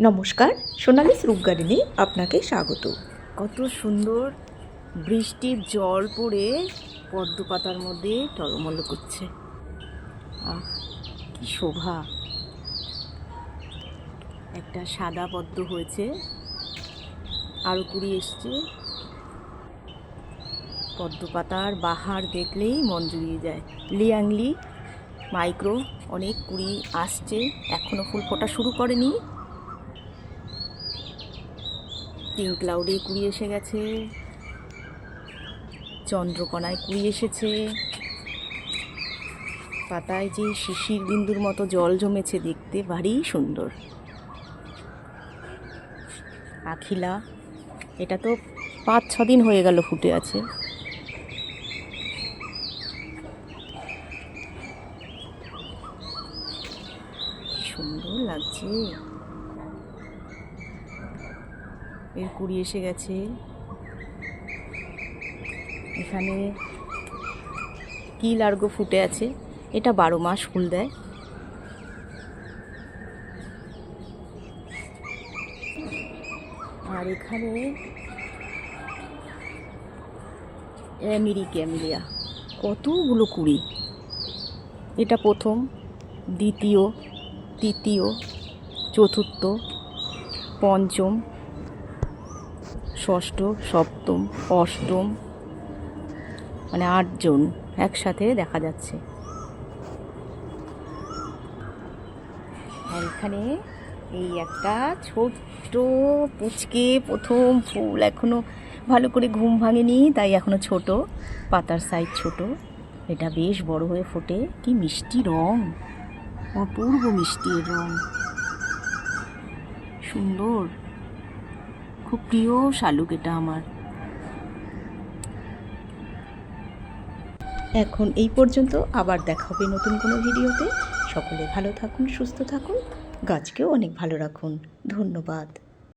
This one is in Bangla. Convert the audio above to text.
নমস্কার, সোনালি রূপ গার্ডেনে আপনাকে স্বাগত। কত সুন্দর বৃষ্টির জল পড়ে পদ্ম পাতার মধ্যে টলমল করছে। আহ, কি শোভা। একটা সাদা পদ্ম হয়েছে আরও কুড়ি এসছে। পদ্ম পাতার বাহার দেখলেই মন জুড়িয়ে যায়। লিয়াংলি, মাইক্রো, অনেক কুড়ি আসছে এখনও ফুল ফোটা শুরু করেনি। পিঙ্ক ক্লাউডে কুড়ি এসে গেছে। চন্দ্রকোনায় কুড়ি এসেছে। পাতায় যে শিশির বিন্দুর মতো জল জমেছে দেখতে ভারী সুন্দর। আখিলা, এটা তো পাঁচ, ছ দিন হয়ে গেল ফুটে আছে। সুন্দর লাগছে। এর কুড়ি এসে গেছে। এখানে কি লার্গো ফুটে আছে। এটা বারো মাস ফুল দেয়। আর এখানে অ্যামিরি ক্যামিলিয়া কতগুলো কুড়ি? এটা প্রথম, দ্বিতীয়, তৃতীয়, চতুর্থ, পঞ্চম ষষ্ঠ, সপ্তম, অষ্টম মানে আটজন একসাথে দেখা যাচ্ছে। আর এখানে এই একটা ছোট্ট পুচকে প্রথম ফুল এখনও ভালো করে ঘুম ভাঙেনি, তাই এখনও ছোট, পাতার সাইজ ছোট। এটা বেশ বড় হয়ে ফোটে। কি মিষ্টি রং! অপূর্ব মিষ্টি রং। সুন্দর। খুব প্রিয় শালুক এটা আমার। এখন এই পর্যন্ত আবার দেখা হবে নতুন কোনো ভিডিওতে। সকলে ভালো থাকুন, সুস্থ থাকুন, গাছকেও অনেক ভালো রাখুন। ধন্যবাদ।